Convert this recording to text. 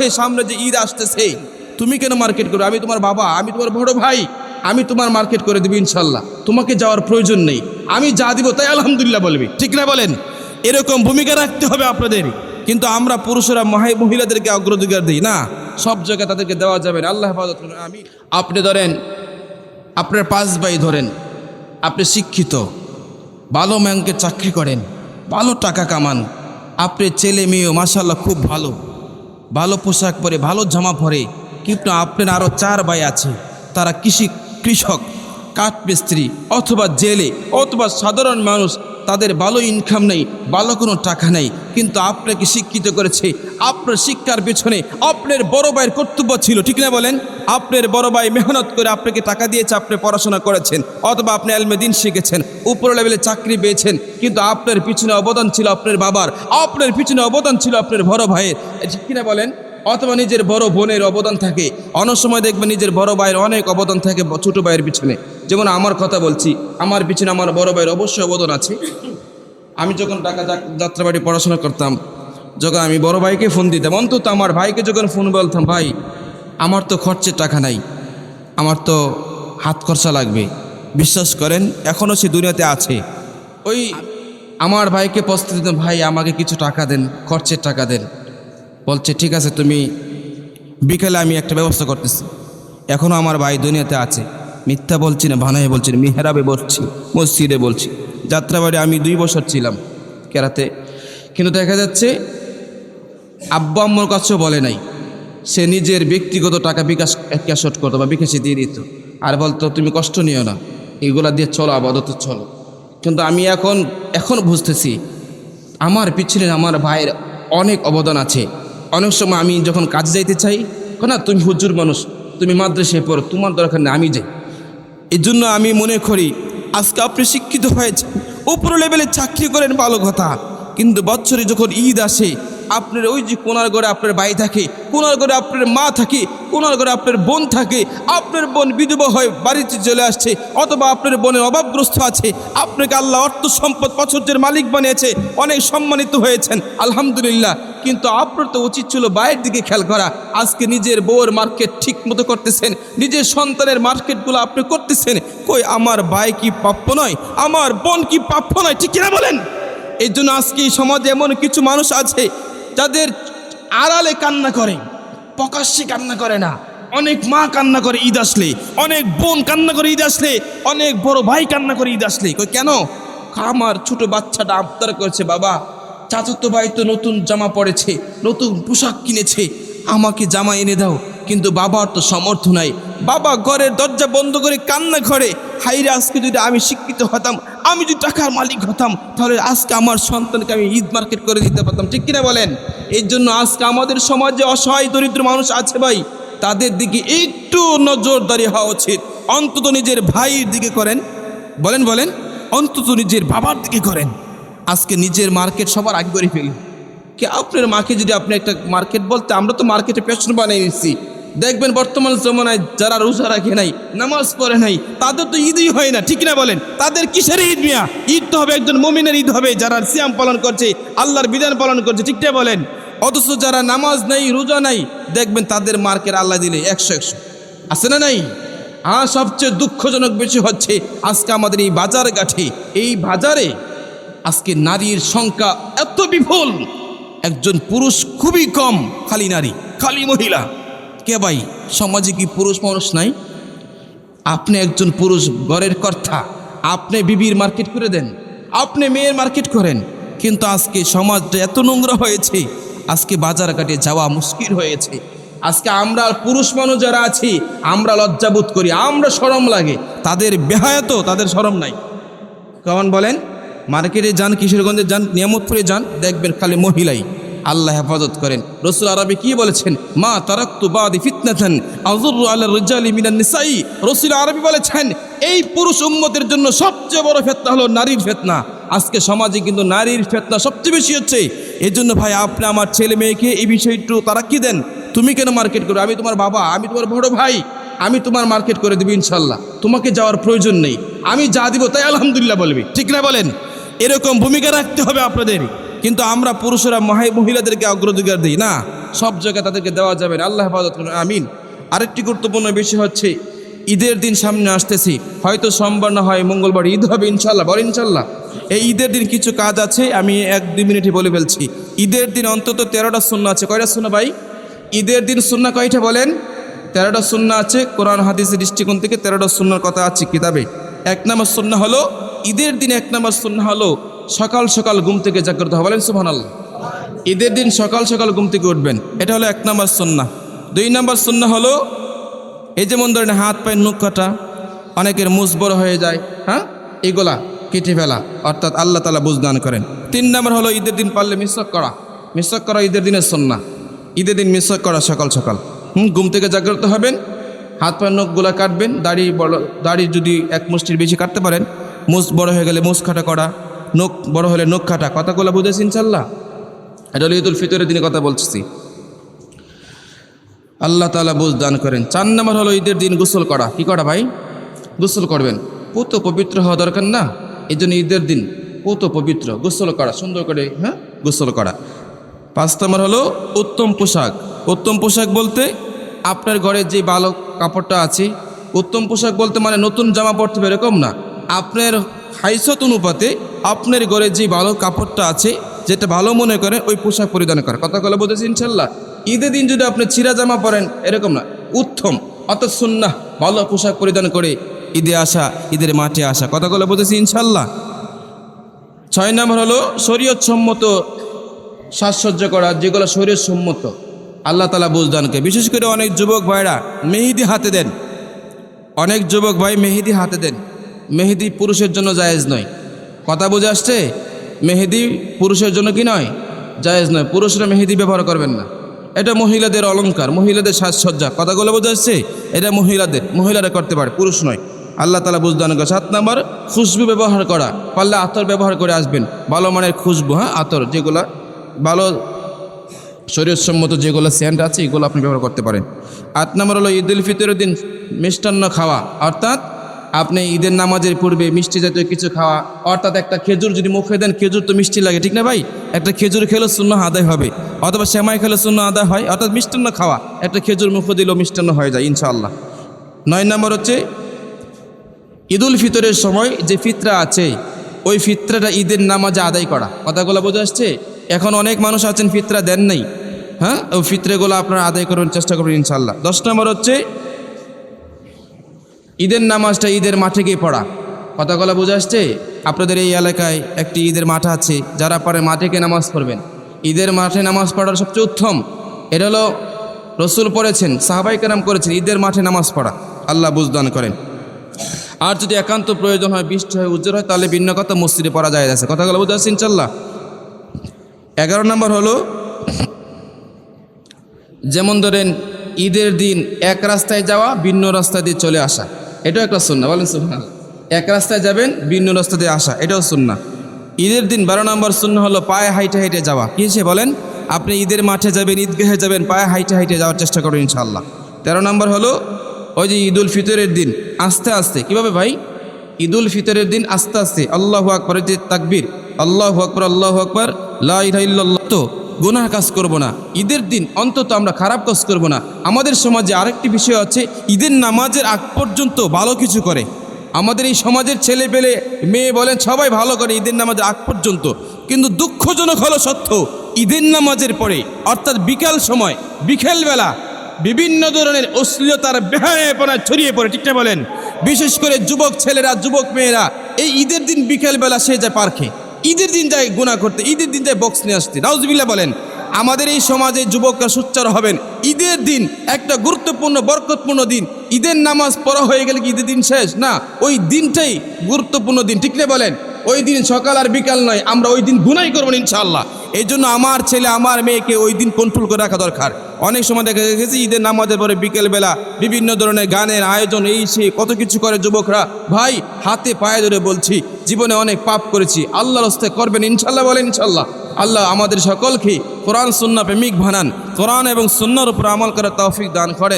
সেই সামনে যে ঈদ আসতেছে, তুমি কেন মার্কেট করো আমি তোমার বাবা, আমি তোমার বড় ভাই, আমি তোমার মার্কেট করে দেবো ইনশাল্লাহ। তোমাকে যাওয়ার প্রয়োজন নেই। আমি যা দিব তাই আলহামদুলিল্লাহ বলবি। ঠিক না বলেন? এরকম ভূমিকা রাখতে হবে আপনাদের। কিন্তু আমরা পুরুষরা মহাই মহিলাদেরকে অগ্রাধিকার দিই, না? সব জায়গায় তাদেরকে দেওয়া যাবে না। আল্লাহ হেফাজত। আমি আপনি ধরেন, আপনার পাঁচ ভাই ধরেন, আপনি শিক্ষিত, ভালো ব্যাংকে চাকরি করেন, ভালো টাকা কামান, আপনি ছেলে মেয়েও মাসাল্লাহ খুব ভালো। ভালো পোশাক পরে, ভালো জামা পরে, কিন্তু আপনার আরও চার ভাই আছে। তারা কৃষি, কৃষক, কাঠমিস্ত্রি অথবা জেলে অথবা সাধারণ মানুষ তাদের ভালো ইনকাম নেই, ভালো কোনো টাকা নেই। কিন্তু আপনাকে শিক্ষিত করেছে। আপনার শিক্ষার পেছনে আপনার বড় ভাইয়ের কর্তব্য ছিল, ঠিক না বলেন? আপনার বড় ভাই মেহনত করে আপনাকে টাকা দিয়েছে, আপনি পড়াশোনা করেছেন, অথবা আপনি আলমেদিন শিখেছেন, উপর লেভেলে চাকরি পেয়েছেন, কিন্তু আপনার পিছনে অবদান ছিল আপনার বাবার, আপনার পিছনে অবদান ছিল আপনার বড় ভাইয়ের। ঠিক কিনা বলেন? অথবা নিজের বড় বোনের অবদান থাকে। অনেক সময় দেখবেন নিজের বড় ভাইয়ের অনেক অবদান থাকে ছোট ভাইয়ের পিছনে। যেমন আমার কথা বলছি, আমার পিছনে আমার বড় ভাইয়ের অবশ্যই অবদান আছে। আমি যখন ঢাকা যাত্রাবাড়ি পড়াশোনা করতাম, যখন আমি বড় ভাইকে ফোন দিতাম, অন্তত আমার ভাইকে যখন ফোন বলতাম, ভাই, আমার তো খরচের টাকা নাই, আমার তো হাত খরচা লাগবে, বিশ্বাস করেন এখনও সে দুনিয়াতে আছে। ওই আমার ভাইকে প্রস্তুতি দিতাম, ভাই, আমাকে কিছু টাকা দেন, খরচের টাকা দেন। বলছে, ঠিক আছে, তুমি বিকেলে আমি একটা ব্যবস্থা করতেছি। এখনও আমার ভাই দুনিয়াতে আছে। মিথ্যা বলছি না ভানায় বলছি না, মেহরাবে বলছি, মসজিদে বলছি। যাত্রাবাড়ি আমি দুই বছর ছিলাম কেরাতে। কিন্তু দেখা যাচ্ছে, আব্বা আম্মুর কাছেও বলে নাই। সে নিজের ব্যক্তিগত টাকা বিকাশ ক্যাশট করতো বা বিকাশে দিয়ে দিত। আর বলতো, তুমি কষ্ট নিও না, এগুলা দিয়ে চলো, আপাতত চলো। কিন্তু আমি এখন এখন বুঝতেছি, আমার পিছনে আমার ভাইয়ের অনেক অবদান আছে। অনেক সময় আমি যখন কাজে যাইতে চাই, না, তুমি হুজুর মানুষ, তুমি মাদ্রাসায় পড়ো, তোমার দরকার নেই, আমি যাই। এই জন্য আমি মনে করি, আজকে আপনি শিক্ষিত হয়েছে উপর লেভেলে চাকরি করেন ভালো কথা। কিন্তু বছরে যখন ঈদ আসে আপনার ওই যে কোনার ঘরে আপনার ভাই থাকে, কোনার ঘরে আপনার মা থাকে, কোনার ঘরে আপনার বোন থাকে, আপনার বোন বিধবা হয়ে বাড়িতে চলে আসছে অথবা আপনার বোনের অভাবগ্রস্ত আছে, আপনাকে আল্লাহ অর্থ সম্পদ প্রাচুর্যের মালিক বানিয়েছে, অনেক সম্মানিত হয়েছেন, আলহামদুলিল্লাহ। কিন্তু আপনার তো উচিত ছিল বাইরের দিকে খেয়াল করা। আজকে নিজের বউয়ের মার্কেট ঠিক মতো করতেছেন, নিজের সন্তানের মার্কেটগুলো আপনি করতেছেন, কই আমার ভাই কি প্রাপ্য নয়, আমার বোন কি প্রাপ্য নয়, ঠিক কিনা বলেন? এই জন্য আজকে এই সমাজে এমন কিছু মানুষ আছে যাদের আড়ালে কান্না করে, প্রকাশ্যে কান্না করে না। অনেক মা কান্না করে ঈদ আসলে, অনেক বোন কান্না করে ঈদ আসলে, অনেক বড় ভাই কান্না করে ঈদ আসলে। কেন? আমার ছোট বাচ্চাটা আবদার করেছে, বাবা। চাচাতো ভাই তো নতুন জামা পড়েছে, নতুন পোশাক কিনেছে, আমাকে জামা এনে দাও। কিন্তু বাবার তো সমর্থ নাই। বাবা ঘরের দরজা বন্ধ করে কান্না করে হাইরে আজকে যদি আমি শিক্ষিত হতাম আমি যদি টাকার মালিক হতাম, তাহলে আজকে আমার সন্তানকে আমি ঈদ মার্কেট করে দিতে পারতাম। ঠিক কিনা বলেন? এর জন্য আজকে আমাদের সমাজে অসহায়, দরিদ্র মানুষ আছে ভাই। তাদের দিকে একটু নজরদারি হওয়া উচিত। অন্তত নিজের ভাইয়ের দিকে করেন। বলেন বলেন। অন্তত নিজের বাবার দিকে করেন। আজকে নিজের মার্কেট সবার আগে করে ফেলি। কি আপনার মাকে যদি আপনি একটা মার্কেট বলতে, আমরা তো মার্কেটে পেছন বানিয়ে নিচ্ছি দেখবেন বর্তমান জমানায় যারা রোজা রাখে নাই, নামাজ পড়ে নাই, তাদের তো ঈদই হয় না, ঠিক না বলেন? তাদের কিসের ঈদ মিয়া? ঈদ তো হবে একজন মমিনের ঈদ হবে, যারা সিয়াম পালন করছে, আল্লাহর বিধান পালন করছে, ঠিক না বলেন? অথচ যারা নামাজ নেই, রোজা নাই, দেখবেন তাদের মার্কেট আল্লাহ দিলে একশো একশো। আছে না নাই? আর সবচেয়ে দুঃখজনক বেশি হচ্ছে, আজকে আমাদের এই বাজার গাঠে এই বাজারে আজকে নারীর সংখ্যা এত বিপুল। একজন পুরুষ খুবই কম, খালি নারী, খালি মহিলা। কে ভাই? সমাজে কি পুরুষ মানুষ নাই? আপনি একজন পুরুষ, ঘরের কর্তা। আপনি বিবির মার্কেট করে দেন। আপনি মেয়ের মার্কেট করেন। কিন্তু আজকে সমাজটা এত নোংরা হয়েছে, আজকে বাজার ঘাটে যাওয়া মুশকিল হয়েছে। আজকে আমরা পুরুষ মানুষ যারা আছি, আমরা লজ্জাবোধ করি, আমরা সরম লাগে। তাদের বেহায়াত, তাদের সরম নাই। কেমন বলেন? মার্কেটে যান, কিশোরগঞ্জে যান, নিয়ামতপুরে যান, দেখবেন খালি মহিলাই। আল্লাহ হেফাজত করেন। রসুল আরবি কি বলেছেন? মা তারাক্তু বাদি ফিতনাথান আযুরু আলা রিজালি মিনান নিসাই। রসুল আরবি বলেছেন, এই পুরুষ উম্মতের জন্য সবচেয়ে বড় ফেতনা হলো নারীর ফেতনা। আজকে সমাজে কিন্তু নারীর ফেতনা সবচেয়ে বেশি হচ্ছে। এই জন্য ভাই, আপনি আমার ছেলে মেয়েকে এই বিষয়ে একটু তারা কি দেন। তুমি কেন মার্কেট করো আমি তোমার বাবা, আমি তোমার বড় ভাই, আমি তোমার মার্কেট করে দেবো ইনশাল্লাহ তোমাকে যাওয়ার প্রয়োজন নেই। আমি যা দিব তাই আলহামদুলিল্লাহ বলবি। ঠিক না বলেন? এরকম ভূমিকা রাখতে হবে আপনাদের। কিন্তু আমরা পুরুষরা মহাই মহিলাদেরকে অগ্রাধিকার দিই, না? সব জায়গায় তাদেরকে দেওয়া যাবে না। আল্লাহ হেফাজত করুন, আমিন। আরেকটি গুরুত্বপূর্ণ বিষয় হচ্ছে, ঈদের দিন সামনে আসতেছি। হয়তো সোমবার না হয়, মঙ্গলবার, ঈদ হবে ইনশাল্লাহ বল ইনশাল্লাহ এই ঈদের দিন কিছু কাজ আছে, আমি এক দুই মিনিটে বলে ফেলছি। ঈদের দিন অন্তত তেরোটা শূন্য আছে। কয়টা শূন্য ভাই? ঈদের দিন শূন্য কয়টা বলেন? তেরোটা শূন্য আছে, কোরআন, হাদিসের দৃষ্টিকোণ থেকে তেরোটা শূন্যর কথা আছে কিতাবে। এক নম্বর শূন্য হলো, ঈদের দিন এক নম্বর শূন্য হলো সকাল সকাল ঘুম থেকে জাগ্রত হবে বলেন সুবহান আল্লাহ ঈদের দিন সকাল সকাল ঘুম থেকে উঠবেন। এটা হলো এক নম্বর সন্না দুই নম্বর সন্না হলো, এই যেমন ধরেন হাত পায়ের নখ কাটা, অনেকের মুস বড় হয়ে যায় হ্যাঁ? এগুলা কেটে ফেলা, অর্থাৎ আল্লাহ তালা বুঝদান করেন। তিন নম্বর হলো, ঈদের দিন পারলে মিসক করা। মিসক করা ঈদের দিনের সন্না ঈদের দিন মিসক করা সকাল সকাল। হুম, ঘুম থেকে জাগ্রত হবেন, হাত পায়ের নখগুলা কাটবেন, দাড়ি বড়, দাড়ি যদি এক মুষ্টির বেশি কাটতে পারেন মুস বড় হয়ে গেলে মুস খাটা করা নখ, বড় হলে নখ খাটা কথাগুলো বুঝেছি ইনশাল্লাহ? এটা হলো ঈদুল ফিতরের দিনে কথা বলছি আল্লাহ তালা বুঝ দান করেন। চার নম্বর হলো ঈদের দিন গোসল করা। কি করা ভাই? গোসল করবেন। পুত পবিত্র হওয়া দরকার না? এই জন্য ঈদের দিন পুত পবিত্র, গোসল করা, সুন্দর করে হ্যাঁ গোসল করা। পাঁচ নম্বর হলো উত্তম পোশাক। উত্তম পোশাক বলতে আপনার ঘরে যে ভালো কাপড়টা আছে, উত্তম পোশাক বলতে মানে নতুন জামা পরতে হবে, এরকম না। আপনার হাইসত অনুপাতে আপনার ঘরে যে ভালো কাপড়টা আছে, যেটা ভালো মনে করে ওই পোশাক পরিধান করা কথা বলে বলতেছি ইনশাল্লাহ? ঈদের দিন যদি আপনি ছিঁড়া জামা পরেন, এরকম না। উত্তম। অত সুন্না ভালো পোশাক পরিধান করে ঈদে আসা, ঈদের মাঠে আসা। কথা বলে বলতেছি ইনশাল্লাহ? ছয় নম্বর হলো শরীয়ত সম্মত সাজসজ্জা করা, যেগুলো শরীর সম্মত। আল্লাহ তালা বুঝদানকে। বিশেষ করে অনেক যুবক ভাইরা মেহেদি হাতে দেন। অনেক যুবক ভাই মেহেদি হাতে দেন। মেহেদি পুরুষের জন্য জায়েজ নয়। কথা বুঝে আসছে? মেহেদি পুরুষের জন্য কি নয়? জায়েজ নয়। পুরুষরা মেহেদি ব্যবহার করবেন না। এটা মহিলাদের অলংকার, মহিলাদের সাজসজ্জা। কথাগুলো বোঝা যাচ্ছে এটা মহিলাদের, মহিলারা করতে পারে, পুরুষ নয়। আল্লাহ তালা বুঝদান করে সাত নম্বর, খুশবু ব্যবহার করা। পারলে আতর ব্যবহার করে আসবেন। ভালো মানের খুশবু হ্যাঁ আতর, যেগুলা ভালো শরীরসম্মত যেগুলো স্যান্ড আছে, এগুলো আপনি ব্যবহার করতে পারেন। আট নম্বর হলো ঈদ উল ফিতরের দিন মিষ্টান্ন খাওয়া। অর্থাৎ আপনি ঈদের নামাজের পূর্বে মিষ্টি জাতীয় কিছু খাওয়া, অর্থাৎ একটা খেজুর যদি মুখে দেন, খেজুর তো মিষ্টি লাগে, ঠিক না ভাই? একটা খেজুর খেলে শূন্য আদায় হবে। অথবা শ্যামাই খেলে শূন্য আদায় হয়, অর্থাৎ মিষ্টান্ন খাওয়া, একটা খেজুর মুখে দিলেও মিষ্টান্ন হয়ে যায়, ইনশাআল্লাহ। নয় নম্বর হচ্ছে, ঈদুল ফিতরের সময় যে ফিতরা আছে, ওই ফিতরাটা ঈদের নামাজে আদায় করা। কথাগুলো বোঝা আসছে? এখন অনেক মানুষ আছেন, ফিতরা দেন নাই। হ্যাঁ? ওই ফিতরেগুলো আপনারা আদায় করার চেষ্টা করবেন ইনশাল্লাহ দশ নম্বর হচ্ছে ঈদের নামাজটা ঈদের মাঠে গিয়ে পড়া। কথাগুলো বোঝা আসছে? আপনাদের এই এলাকায় একটি ঈদের মাঠ আছে, যারা পারে মাঠে গিয়ে নামাজ পড়বেন। ঈদের মাঠে নামাজ পড়ার সবচেয়ে উত্তম, এটা হলো রসুল পড়েছেন, সাহাবাই কেরাম করেছেন, ঈদের মাঠে নামাজ পড়া। আল্লাহ বুঝদান করেন। আর যদি একান্ত প্রয়োজন হয়, বৃষ্টি হয়, উজ্জ্বল হয়, তাহলে ভিন্ন কথা মসজিদে পড়া যায় আছে। কথাগুলো বুঝতে পারছি ইনশাল্লাহ? এগারো নম্বর হলো, যেমন ধরেন ঈদের দিন এক রাস্তায় যাওয়া, ভিন্ন রাস্তা দিয়ে চলে আসা। এটাও একটা সুন্না বলেন সুন্না এক রাস্তায় যাবেন, ভিন্ন রাস্তা দিয়ে আসা, এটাও সুন্না ঈদের দিন বারো নম্বর শূন্য হলো পায়ে হাইটে হাইটে যাওয়া। কী হিসেবে বলেন? আপনি ঈদের মাঠে যাবেন, ঈদগাহে যাবেন, পায়ে হাইটে হাইটে যাওয়ার চেষ্টা করবেন ইনশাল্লাহ তেরো নম্বর হলো ওই যে ঈদুল ফিতরের দিন, আস্তে আস্তে। কীভাবে ভাই? ঈদুল ফিতরের দিন আস্তে আস্তে। আল্লাহু আকবরের যে তাকবীর। আল্লাহু আকবর আল্লাহু আকবর, লা ইলাহা ইল্লাল্লাহ। তো গুনাহ কাজ করব না। ঈদের দিন অন্তত আমরা খারাপ কাজ করব না। আমাদের সমাজে আরেকটি বিষয় আছে, ঈদের নামাজের আগ পর্যন্ত ভালো কিছু করে। আমাদের এই সমাজের ছেলে পেলে, মেয়ে বলেন, সবাই ভালো করে ঈদের নামাজের আগ পর্যন্ত। কিন্তু দুঃখজনক হলো সত্য ঈদের নামাজের পরে, অর্থাৎ বিকাল সময়, বিকেলবেলা বিভিন্ন ধরনের অশ্লীলতার বেহায়াপনা ছড়িয়ে পড়ে ঠিকটা বলেন? বিশেষ করে যুবক ছেলেরা, যুবক মেয়েরা, এই ঈদের দিন বিকেলবেলা সে যায় পার্কে। ঈদের দিন যায় গুণা করতে, ঈদের দিন যায় বক্স নিয়ে আসতে। নাউজবিল্লা বলেন, আমাদের এই সমাজে যুবকরা সুচ্চার হবেন। ঈদের দিন একটা গুরুত্বপূর্ণ, বরকতপূর্ণ দিন। ঈদের নামাজ পড়া হয়ে গেলে কি ঈদের দিন শেষ? না, ওই দিনটাই গুরুত্বপূর্ণ দিন। ঠিক না বলেন? ওই দিন সকাল আর বিকাল নয়, আমরা ওই দিন গুনাই করব ইনশাল্লাহ এই জন্য আমার ছেলে, আমার মেয়েকে ওই দিন কন্ট্রোল করে রাখা দরকার। অনেক সময় দেখা গেছে, ঈদের নামাজের পরে বিকেলবেলা বিভিন্ন ধরনের গানের আয়োজন, এই সে কত কিছু করে যুবকরা। ভাই, হাতে পায়ে ধরে বলছি, জীবনে অনেক পাপ করেছি, আল্লাহর হস্তে করবেন ইনশাল্লাহ বলেন ইনশাল্লাহ আল্লাহ আমাদের সকলকে কোরআন সুন্না প্রেমিক বানান। কোরআন এবং সুন্নার উপর আমল করার তৌফিক দান করেন